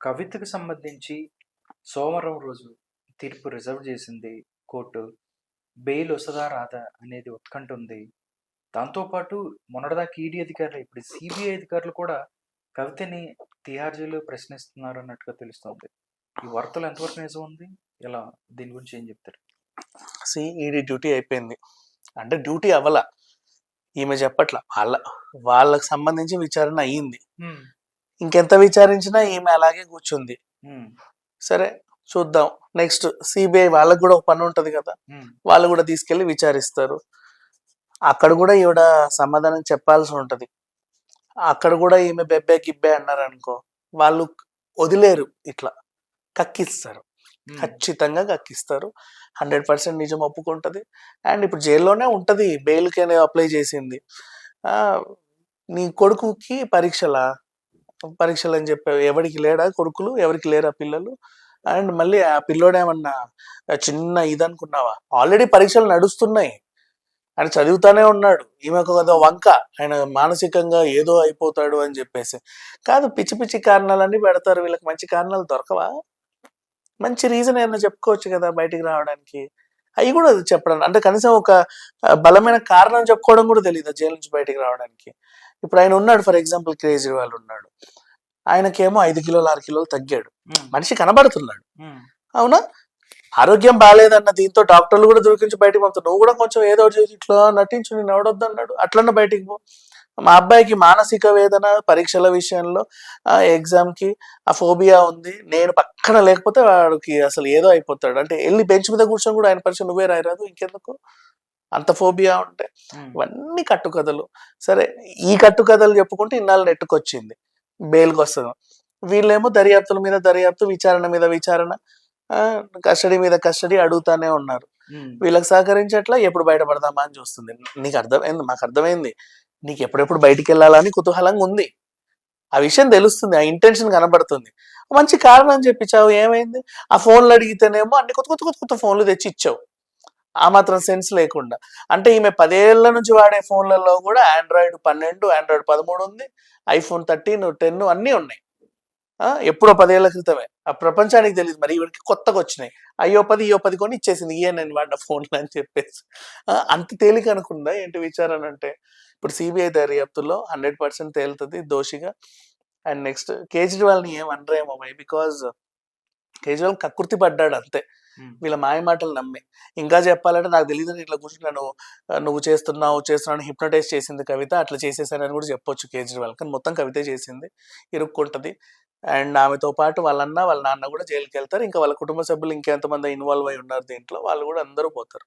కవితకు సంబంధించి సోమవారం రోజు తీర్పు రిజర్వ్ చేసింది కోర్టు. బెయిల్ వస్తుందా రాదా అనేది ఉత్కంఠ ఉంది దాంతోపాటు మొన్నటిదాకా ఈడీ అధికారులు ఇప్పుడు సిబిఐ అధికారులు కూడా కవితని తిహార్జీలో ప్రశ్నిస్తున్నారు అన్నట్టుగా తెలుస్తుంది. ఈ వార్తలు ఎంతవరకు నిజం ఉంది? ఇలా దీని గురించి ఏం చెప్తారు? సి ఈడీ డ్యూటీ అయిపోయింది. అంటే డ్యూటీ అవ్వల. ఈమె చెప్పట్ల. వాళ్ళ వాళ్ళకి సంబంధించి విచారణ అయ్యింది. ఇంకెంత విచారించినా ఈమె అలాగే కూర్చుంది. సరే చూద్దాం. నెక్స్ట్ సిబిఐ వాళ్ళకి కూడా ఒక పని ఉంటది కదా. వాళ్ళు కూడా తీసుకెళ్ళి విచారిస్తారు. అక్కడ కూడా ఈవిడ సమాధానం చెప్పాల్సి ఉంటది. అక్కడ కూడా ఈమె బెబ్బే గిబ్బే అన్నారు అనుకో వాళ్ళు వదిలేరు ఇట్లా. కక్కిస్తారు. ఖచ్చితంగా కక్కిస్తారు. హండ్రెడ్ పర్సెంట్ నిజం ఒప్పుకుంటది. అండ్ ఇప్పుడు జైల్లోనే ఉంటది. బెయిల్కి అప్లై చేసింది. ఆ, నీ కొడుకుకి పరీక్షలా? పరీక్షలు అని చెప్పావు. ఎవరికి లేడా కొడుకులు? ఎవరికి లేరా పిల్లలు? అండ్ మళ్ళీ ఆ పిల్లోడేమన్నా చిన్న ఇది అనుకున్నావా ఆల్రెడీ పరీక్షలు నడుస్తున్నాయి. ఆయన చదువుతానే ఉన్నాడు. ఈమె ఒక వంక. ఆయన మానసికంగా ఏదో అయిపోతాడు అని చెప్పేసి. కాదు పిచ్చి పిచ్చి కారణాలన్నీ పెడతారు. వీళ్ళకి మంచి కారణాలు దొరకవా? మంచి రీజన్ ఏమైనా చెప్పుకోవచ్చు కదా బయటికి రావడానికి. అవి కూడా చెప్పడం. అంటే కనీసం ఒక బలమైన కారణం చెప్పుకోవడం కూడా తెలియదు జైలు నుంచి బయటికి రావడానికి? ఇప్పుడు ఆయన ఉన్నాడు ఫర్ ఎగ్జాంపుల్ కేజ్రీవాల్ ఉన్నాడు. ఆయనకేమో ఐదు కిలోలు ఆరు కిలోలు తగ్గాడు. మనిషి కనబడుతున్నాడు. అవునా? ఆరోగ్యం బాగాలేదన్న దీంతో డాక్టర్లు కూడా దొరికించి బయటికి పంపుతారు. నువ్వు కూడా కొంచెం ఏదో చేసి ఇట్లా నటించు నేను ఎవడొద్దు అన్నాడు అట్లన్న బయటికి పో. మా అబ్బాయికి మానసిక వేదన పరీక్షల విషయంలో ఆ ఎగ్జామ్కి ఆ ఫోబియా ఉంది. నేను పక్కన లేకపోతే వాడికి అసలు ఏదో అయిపోతాడు. అంటే వెళ్ళి బెంచ్ మీద కూర్చొని కూడా ఆయన పరీక్ష నువ్వే రాయరాదు ఇంకెందుకు? అంత ఫోబియా ఉంటే. ఇవన్నీ కట్టుకథలు. సరే ఈ కట్టుకథలు చెప్పుకుంటే ఇన్నాళ్ళు నెట్టుకొచ్చింది. బెయిల్కి వస్తుంది. వీళ్ళేమో దర్యాప్తుల మీద దర్యాప్తు విచారణ మీద విచారణ కస్టడీ మీద కస్టడీ అడుగుతానే ఉన్నారు. వీళ్ళకి సహకరించట్లా ఎప్పుడు బయటపడదామా అని చూస్తుంది. నీకు అర్థమైంది మాకు అర్థమైంది. నీకు ఎప్పుడెప్పుడు బయటికి వెళ్ళాలని కుతూహలంగా ఉంది. ఆ విషయం తెలుస్తుంది. ఆ ఇంటెన్షన్ కనబడుతుంది. మంచి కారణం చెప్పించావు ఏమైంది? ఆ ఫోన్లు అడిగితేనేమో అన్ని కొత్త కొత్త కొత్త కొత్త ఫోన్లు తెచ్చి ఇచ్చావు ఆ మాత్రం సెన్స్ లేకుండా. అంటే ఈమె పదేళ్ళ నుంచి వాడే ఫోన్లలో కూడా ఆండ్రాయిడ్ పన్నెండు ఆండ్రాయిడ్ పదమూడు ఉంది ఐఫోన్ థర్టీన్ టెన్ అన్నీ ఉన్నాయి. ఆ, ఎప్పుడో పదేళ్ళ క్రితమే. ఆ ప్రపంచానికి తెలియదు మరి ఈవిడికి కొత్తగా వచ్చినాయి. అయ్యో పది ఇయో పది కొని ఇచ్చేసింది ఇయే నేను వాడిన ఫోన్లు అని చెప్పేసి. అంత తేలిక అనుకుందా? ఏంటి విచారణ అంటే ఇప్పుడు సిబిఐ దర్యాప్తులో హండ్రెడ్ పర్సెంట్ తేలుతుంది దోషిగా. అండ్ నెక్స్ట్ కేజ్రీవాల్ని ఏం అనరేమో మై బికాజ్ కేజ్రీవాల్ కకృతి పడ్డాడు అంతే. వీళ్ళ మాయ మాటలు నమ్మి. ఇంకా చెప్పాలంటే నాకు తెలియదు ఇట్లా కూర్చొని నన్ను నువ్వు చేస్తున్నావు చేస్తున్నావు హిప్నటైజ్ చేసింది కవిత. అట్లా చేసేసానని కూడా చెప్పొచ్చు కేజ్రీవాల్. కానీ మొత్తం కవితే చేసింది. ఇరుక్కుంటది. అండ్ ఆమెతో పాటు వాళ్ళన్న వాళ్ళ నాన్న కూడా జైలుకి వెళ్తారు ఇంకా వాళ్ళ కుటుంబ సభ్యులు ఇంకెంతమంది ఇన్వాల్వ్ అయి ఉన్నారు దీంట్లో వాళ్ళు కూడా అందరూ పోతారు.